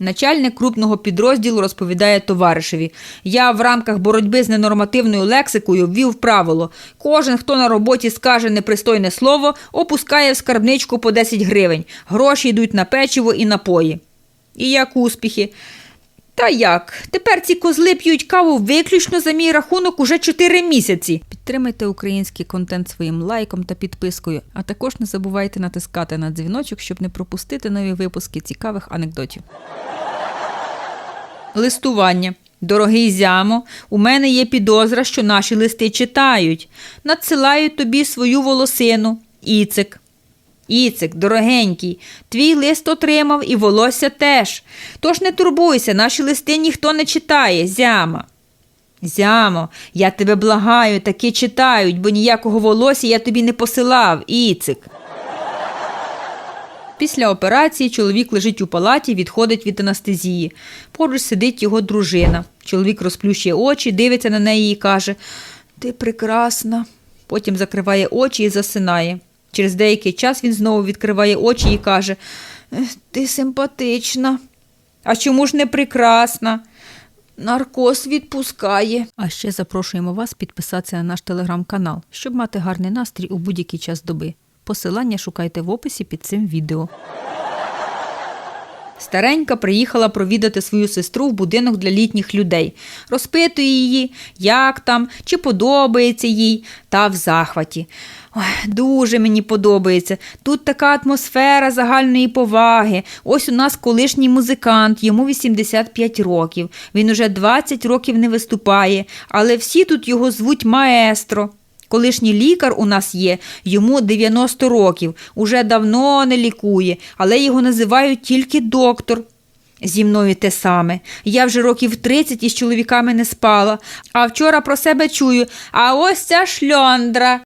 Начальник крупного підрозділу розповідає товаришеві: Я в рамках боротьби з ненормативною лексикою ввів правило: кожен, хто на роботі скаже непристойне слово, опускає в скарбничку по 10 гривень. Гроші йдуть на печиво і напої. І як успіхи? Та як? Тепер ці козли п'ють каву виключно за мій рахунок уже 4 місяці. Підтримайте український контент своїм лайком та підпискою, а також не забувайте натискати на дзвіночок, щоб не пропустити нові випуски цікавих анекдотів. Листування. Дорогий зямо, у мене є підозра, що наші листи читають. Надсилаю тобі свою волосину. Іцик. Іцик, дорогенький, твій лист отримав і волосся теж. Тож не турбуйся, наші листи ніхто не читає, зяма. Зямо, я тебе благаю, таки читають, бо ніякого волосся я тобі не посилав, Іцик. Після операції чоловік лежить у палаті, відходить від анестезії. Поруч сидить його дружина. Чоловік розплющує очі, дивиться на неї і каже: Ти прекрасна. Потім закриває очі і засинає. Через деякий час він знову відкриває очі і каже: Ти симпатична. А чому ж не прекрасна? Наркоз відпускає. А ще запрошуємо вас підписатися на наш телеграм-канал, щоб мати гарний настрій у будь-який час доби. Посилання шукайте в описі під цим відео. Старенька приїхала провідати свою сестру в будинок для літніх людей. Розпитує її, як там, чи подобається їй, та в захваті. Ой, дуже мені подобається. Тут така атмосфера загальної поваги. Ось у нас колишній музикант, йому 85 років. Він уже 20 років не виступає, але всі тут його звуть маестро. Колишній лікар у нас є, йому 90 років, уже давно не лікує, але його називають тільки доктор. Зі мною те саме. Я вже років 30 із чоловіками не спала, а вчора про себе чую, а ось ця шльондра.